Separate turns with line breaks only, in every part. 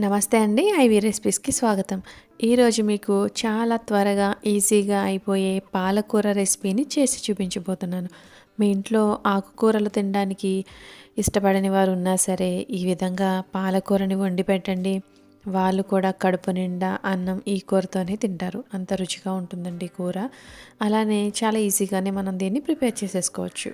నమస్తే అండి ఐవి రెసిపీస్కి స్వాగతం. ఈరోజు మీకు చాలా త్వరగా ఈజీగా అయిపోయే పాలకూర రెసిపీని చేసి చూపించబోతున్నాను. మీ ఇంట్లో ఆకుకూరలు తినడానికి ఇష్టపడని వారు ఉన్నా సరే ఈ విధంగా పాలకూరని వండి పెట్టండి. వాళ్ళు కూడా కడుపు నిండా అన్నం ఈ కూరతోనే తింటారు. అంత రుచిగా ఉంటుందండి కూర. అలానే చాలా ఈజీగానే మనం దీన్ని ప్రిపేర్ చేసేసుకోవచ్చు.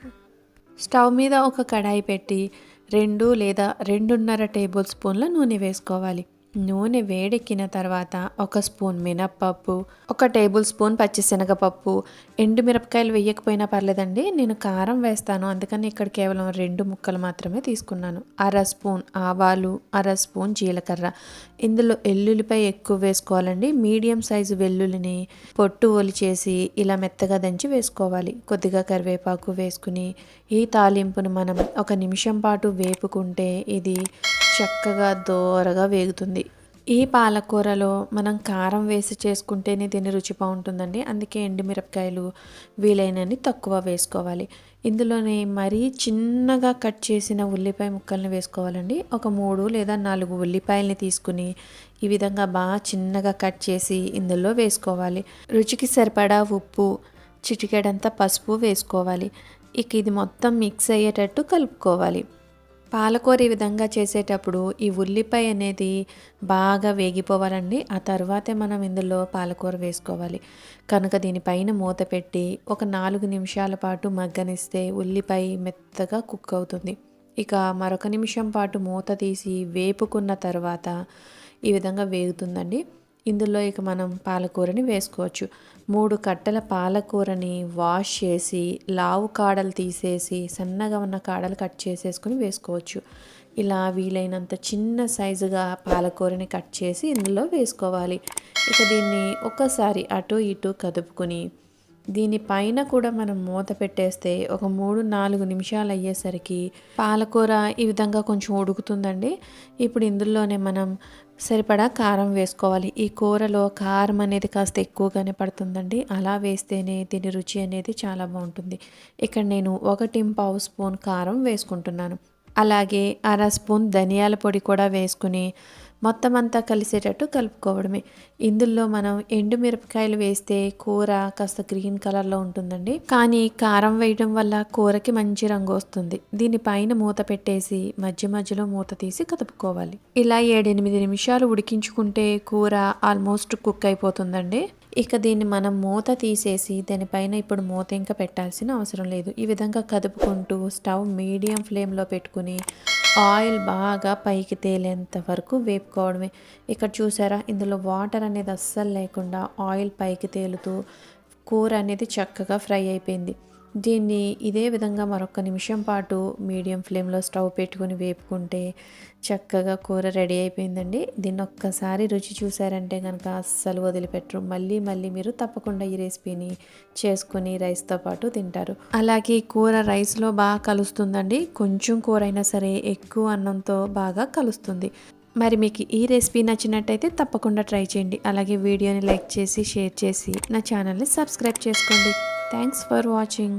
స్టవ్ మీద ఒక కడాయి పెట్టి రెండు లేదా రెండున్నర టేబుల్ స్పూన్ల నూనె వేసుకోవాలి. నూనె వేడెక్కిన తర్వాత ఒక స్పూన్ మినప్పప్పు ఒక టేబుల్ స్పూన్ పచ్చిశనగపప్పు. ఎండు మిరపకాయలు వేయకపోయినా పర్లేదండి నేను కారం వేస్తాను. అందుకని ఇక్కడ కేవలం రెండు ముక్కలు మాత్రమే తీసుకున్నాను. అర స్పూన్ ఆవాలు అర స్పూన్ జీలకర్ర. ఇందులో ఎల్లుల్లిపై ఎక్కువ వేసుకోవాలండి. మీడియం సైజు వెల్లుల్లిని పొట్టు ఒలిచేసి ఇలా మెత్తగా దంచి వేసుకోవాలి. కొద్దిగా కరివేపాకు వేసుకుని ఈ తాలింపును మనం ఒక నిమిషం పాటు వేపుకుంటే ఇది చక్కగా దోరగా వేగుతుంది. ఈ పాలకూరలో మనం కారం వేసి చేసుకుంటేనే దీని రుచి బాగుంటుందండి. అందుకే ఎండుమిరపకాయలు వీలైనన్ని తక్కువ వేసుకోవాలి. ఇందులోనే మరీ చిన్నగా కట్ చేసిన ఉల్లిపాయ ముక్కల్ని వేసుకోవాలండి. ఒక మూడు లేదా నాలుగు ఉల్లిపాయల్ని తీసుకుని ఈ విధంగా బాగా చిన్నగా కట్ చేసి ఇందులో వేసుకోవాలి. రుచికి సరిపడా ఉప్పు చిటికెడంతా పసుపు వేసుకోవాలి. ఇక ఇది మొత్తం మిక్స్ అయ్యేటట్టు కలుపుకోవాలి. పాలకూర ఈ విధంగా చేసేటప్పుడు ఈ ఉల్లిపాయ అనేది బాగా వేగిపోవాలండి. ఆ తర్వాతే మనం ఇందులో పాలకూర వేసుకోవాలి. కనుక దీనిపైన మూత పెట్టి ఒక నాలుగు నిమిషాల పాటు మగ్గనిస్తే ఉల్లిపాయ మెత్తగా కుక్ అవుతుంది. ఇక మరొక నిమిషం పాటు మూత తీసి వేపుకున్న తర్వాత ఈ విధంగా వేగుతుందండి. ఇందులో ఇక మనం పాలకూరని వేసుకోవచ్చు. మూడు కట్టల పాలకూరని వాష్ చేసి లావు కాడలు తీసేసి సన్నగా ఉన్న కాడలు కట్ చేసేసుకుని వేసుకోవచ్చు. ఇలా వీలైనంత చిన్న సైజుగా పాలకూరని కట్ చేసి ఇందులో వేసుకోవాలి. ఇక దీన్ని ఒక్కసారి అటు ఇటు కదుపుకొని దీనిపైన కూడా మనం మూత పెట్టేస్తే ఒక మూడు నాలుగు నిమిషాలు అయ్యేసరికి పాలకూర ఈ విధంగా కొంచెం ఉడుకుతుందండి. ఇప్పుడు ఇందులోనే మనం సరిపడా కారం వేసుకోవాలి. ఈ కూరలో కారం అనేది కాస్త ఎక్కువగానే పడుతుందండి. అలా వేస్తేనే దీని రుచి అనేది చాలా బాగుంటుంది. ఇక్కడ నేను ఒకటి పావు స్పూన్ కారం వేసుకుంటున్నాను. అలాగే అర స్పూన్ ధనియాల పొడి కూడా వేసుకుని మొత్తం అంతా కలిసేటట్టు కలుపుకోవడమే. ఇందులో మనం ఎండు మిరపకాయలు వేస్తే కూర కాస్త గ్రీన్ కలర్లో ఉంటుందండి. కానీ కారం వేయడం వల్ల కూరకి మంచి రంగు వస్తుంది. దీనిపైన మూత పెట్టేసి మధ్య మధ్యలో మూత తీసి కదుపుకోవాలి. ఇలా ఏడెనిమిది నిమిషాలు ఉడికించుకుంటే కూర ఆల్మోస్ట్ కుక్ అయిపోతుందండి. ఇక దీన్ని మనం మూత తీసేసి దానిపైన ఇప్పుడు మూత ఇంకా పెట్టాల్సిన అవసరం లేదు. ఈ విధంగా కదుపుకుంటూ స్టవ్ మీడియం ఫ్లేమ్లో పెట్టుకుని ఆయిల్ బాగా పైకి తేలేంత వరకు పెట్టుకోవడమే ఇక్కడ చూసారా? ఇందులో వాటర్ అనేది అస్సలు లేకుండా ఆయిల్ పైకి తేలుతూ కూర అనేది చక్కగా ఫ్రై అయిపోయింది. దీన్ని ఇదే విధంగా మరొక నిమిషం పాటు మీడియం ఫ్లేమ్లో స్టవ్ పెట్టుకుని వేపుకుంటే చక్కగా కూర రెడీ అయిపోయిందండి. దీన్ని ఒక్కసారి రుచి చూసారంటే కనుక అస్సలు వదిలిపెట్టరు. మళ్ళీ మళ్ళీ మీరు తప్పకుండా ఈ రెసిపీని చేసుకుని రైస్తో పాటు తింటారు. అలాగే కూర రైస్లో బాగా కలుస్తుందండి. కొంచెం కూర అయినా సరే ఎక్కువ అన్నంతో బాగా కలుస్తుంది. మరి మీకు ఈ రెసిపీ నచ్చినట్టయితే తప్పకుండా ట్రై చేయండి. అలాగే వీడియోని లైక్ చేసి షేర్ చేసి నా ఛానల్ని సబ్స్క్రైబ్ చేసుకోండి. Thanks for watching